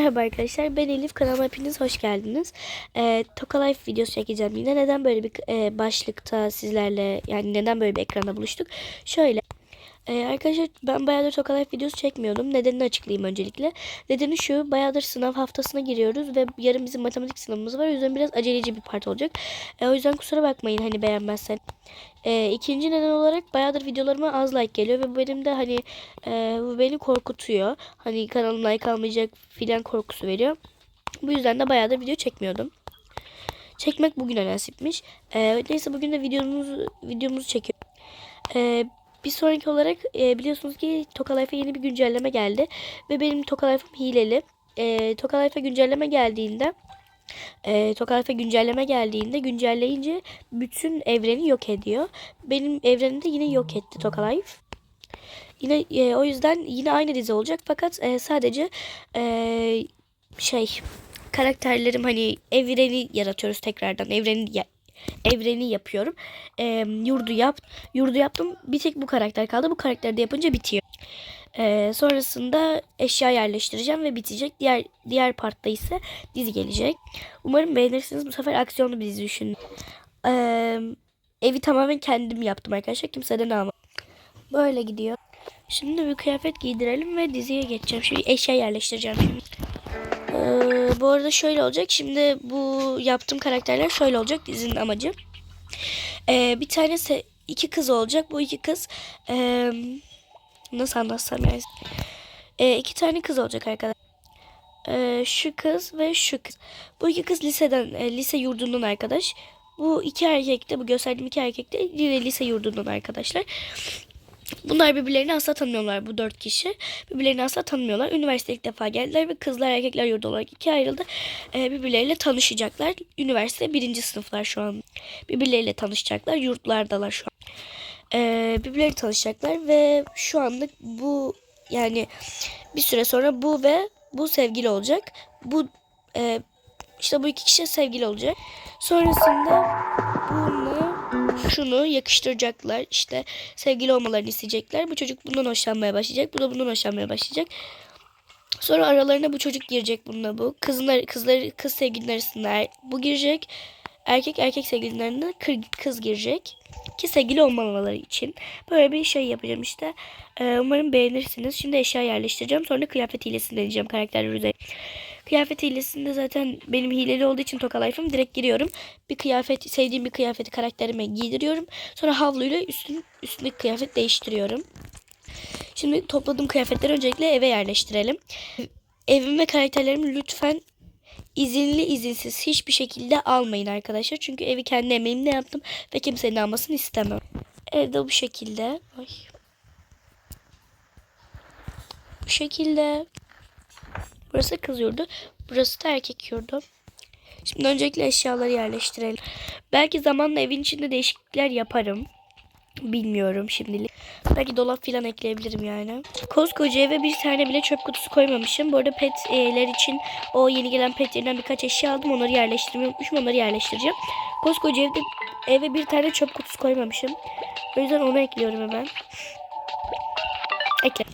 Merhaba arkadaşlar ben Elif kanalıma hepiniz hoş geldiniz. Ee, Toka Life videosu çekeceğim yine. Neden böyle bir e, başlıkta sizlerle yani neden böyle bir ekranda buluştuk? Şöyle e, arkadaşlar ben bayağıdır Toka Life videosu çekmiyordum. Nedenini açıklayayım öncelikle. Nedeni şu bayağıdır sınav haftasına giriyoruz ve yarın bizim matematik sınavımız var. O yüzden biraz aceleci bir part olacak. E, o yüzden kusura bakmayın hani beğenmezsen. E, ikinci neden olarak bayağıdır videolarıma az like geliyor ve bu benim de hani e, bu beni korkutuyor. Hani kanalım like almayacak filan korkusu veriyor. Bu yüzden de bayağıdır video çekmiyordum. Çekmek bugüne nasipmiş. E, neyse bugün de videomuzu videomuzu çekiyorum. E, bir sonraki olarak e, biliyorsunuz ki Toka Life'a yeni bir güncelleme geldi. Ve benim Toka Life'ım hileli. E, Toka Life'a güncelleme geldiğinde e, Toka Life'a güncelleme geldiğinde güncelleyince bütün evreni yok ediyor. Benim evrenimde yine yok etti Toka Life. Yine e, o yüzden yine aynı dizi olacak fakat e, sadece e, şey karakterlerim hani evreni yaratıyoruz tekrardan evreni ya- evreni yapıyorum. E, yurdu yap yurdu yaptım. Bir tek bu karakter kaldı. Bu karakteri de yapınca bitiyor. E, sonrasında eşya yerleştireceğim ve bitecek. Diğer diğer partta ise dizi gelecek. Umarım beğenirsiniz. Bu sefer aksiyonlu bir dizi düşünün. E, evi tamamen kendim yaptım arkadaşlar. Kimseden almadım. Böyle gidiyor. Şimdi bir kıyafet giydirelim ve diziye geçeceğim. Şimdi eşya yerleştireceğim şimdi. Ee, bu arada şöyle olacak. Şimdi bu yaptığım karakterler şöyle olacak dizinin amacı. Ee, bir tanesi iki kız olacak. Bu iki kız ee, nasıl anlatsam yani. Ee, iki tane kız olacak arkadaşlar. Ee, şu kız ve şu kız. Bu iki kız liseden, e, lise yurdundan arkadaş. Bu iki erkek de, bu gösterdiğim iki erkek de lise yurdundan arkadaşlar. Bunlar birbirlerini asla tanımıyorlar bu dört kişi. Birbirlerini asla tanımıyorlar. Üniversiteye ilk defa geldiler ve kızlar erkekler yurdu olarak ikiye ayrıldı. Ee, birbirleriyle tanışacaklar. Üniversite birinci sınıflar şu an. Birbirleriyle tanışacaklar. Yurtlardalar şu an. Ee, birbirleriyle tanışacaklar ve şu anlık bu yani bir süre sonra bu ve bu sevgili olacak. Bu e, işte bu iki kişi sevgili olacak. Sonrasında bunu şunu yakıştıracaklar. İşte sevgili olmalarını isteyecekler. Bu çocuk bundan hoşlanmaya başlayacak. Bu da bundan hoşlanmaya başlayacak. Sonra aralarına bu çocuk girecek bununla bu. Kızlar, kızlar, kız sevgilinin arasında bu girecek. Erkek erkek sevgililerine kız girecek. Ki sevgili olmamaları için. Böyle bir şey yapacağım işte. Ee, umarım beğenirsiniz. Şimdi eşya yerleştireceğim. Sonra kıyafet hilesini deneyeceğim karakterler üzerine. Kıyafet hilesinde zaten benim hileli olduğu için Toka Life'ım direkt giriyorum. Bir kıyafet, sevdiğim bir kıyafeti karakterime giydiriyorum. Sonra havluyla üstün, üstündeki kıyafet değiştiriyorum. Şimdi topladığım kıyafetleri öncelikle eve yerleştirelim. Evim ve karakterlerimi lütfen izinli izinsiz hiçbir şekilde almayın arkadaşlar. Çünkü evi kendi emeğimle yaptım ve kimsenin almasını istemem. Evde bu şekilde. Ay. Bu şekilde. Burası kız yurdu. Burası da erkek yurdu. Şimdi öncelikle eşyaları yerleştirelim. Belki zamanla evin içinde değişiklikler yaparım. Bilmiyorum şimdilik. Belki dolap falan ekleyebilirim yani. Koskoca eve bir tane bile çöp kutusu koymamışım. Bu arada petler için o yeni gelen petlerinden birkaç eşya aldım. Onları yerleştirmeyi unutmuşum. Onları yerleştireceğim. Koskoca evde eve bir tane çöp kutusu koymamışım. O yüzden onu ekliyorum hemen. Ekle.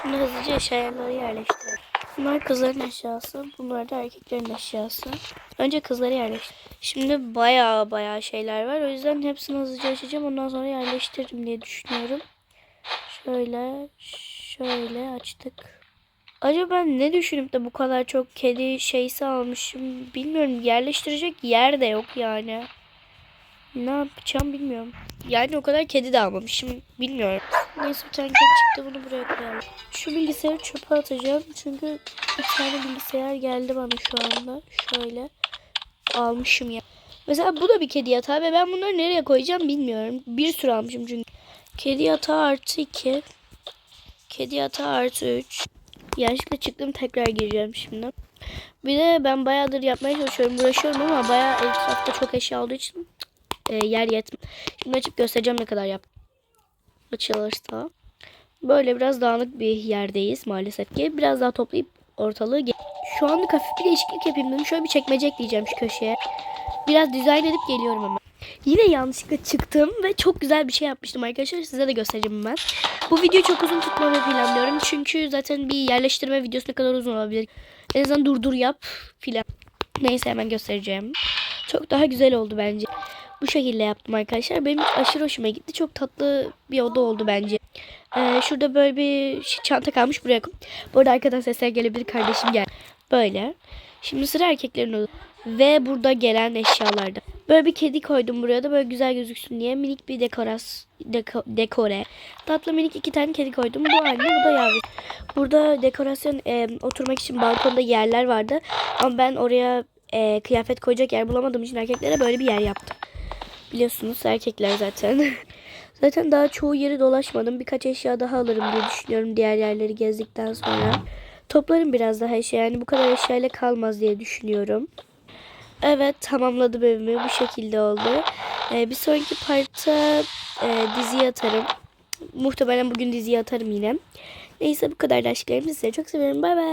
Şimdi hızlıca eşyaları yerleştirelim. Bunlar kızların eşyası. Bunlar da erkeklerin eşyası. Önce kızları yerleştir. Şimdi baya baya şeyler var. O yüzden hepsini hızlıca açacağım. Ondan sonra yerleştiririm diye düşünüyorum. Şöyle şöyle açtık. Acaba ben ne düşünüp de bu kadar çok kedi şeysi almışım bilmiyorum. Yerleştirecek yer de yok yani. Ne yapacağım bilmiyorum. Yani o kadar kedi de almamışım. Bilmiyorum. Neyse bir tane çıktı bunu buraya koyalım. Şu bilgisayarı çöpe atacağım. Çünkü bir tane bilgisayar geldi bana şu anda. Şöyle. Almışım ya. Mesela bu da bir kedi yatağı ve ben bunları nereye koyacağım bilmiyorum. Bir sürü almışım çünkü. Kedi yatağı artı 2. Kedi yatağı artı 3. Yanlışlıkla çıktım tekrar gireceğim şimdi. Bir de ben bayağıdır yapmaya çalışıyorum. Uğraşıyorum ama bayağı etrafta çok eşya olduğu için e, yer yetmiyor. Şimdi açıp göstereceğim ne kadar yap. Açılırsa. Böyle biraz dağınık bir yerdeyiz maalesef ki. Biraz daha toplayıp ortalığı Şu anlık hafif bir değişiklik yapayım dedim. Şöyle bir çekmece ekleyeceğim şu köşeye. Biraz dizayn edip geliyorum hemen. Yine yanlışlıkla çıktım ve çok güzel bir şey yapmıştım arkadaşlar. Size de göstereceğim hemen. Bu videoyu çok uzun tutmamayı planlıyorum. Çünkü zaten bir yerleştirme videosu ne kadar uzun olabilir. En azından durdur yap filan. Neyse hemen göstereceğim. Çok daha güzel oldu bence. Bu şekilde yaptım arkadaşlar. Benim aşırı hoşuma gitti. Çok tatlı bir oda oldu bence. Ee, şurada böyle bir çanta kalmış buraya koy. Bu arada arkadan sesler gelebilir. Kardeşim gel. Böyle. Şimdi sıra erkeklerin odası. Ve burada gelen eşyalarda. Böyle bir kedi koydum buraya da böyle güzel gözüksün diye. Minik bir dekoras, deko, dekore. Tatlı minik iki tane kedi koydum. Bu anne bu da yavru. Burada dekorasyon e, oturmak için balkonda yerler vardı. Ama ben oraya e, kıyafet koyacak yer bulamadığım için erkeklere böyle bir yer yaptım. Biliyorsunuz erkekler zaten. zaten daha çoğu yeri dolaşmadım. Birkaç eşya daha alırım diye düşünüyorum diğer yerleri gezdikten sonra. Toplarım biraz daha eşya. Yani bu kadar eşyayla kalmaz diye düşünüyorum. Evet tamamladım evimi. Bu şekilde oldu. Ee, bir sonraki parta e, diziyi atarım. Muhtemelen bugün diziyi atarım yine. Neyse bu kadar da aşklarım. Size çok seviyorum. Bay bay.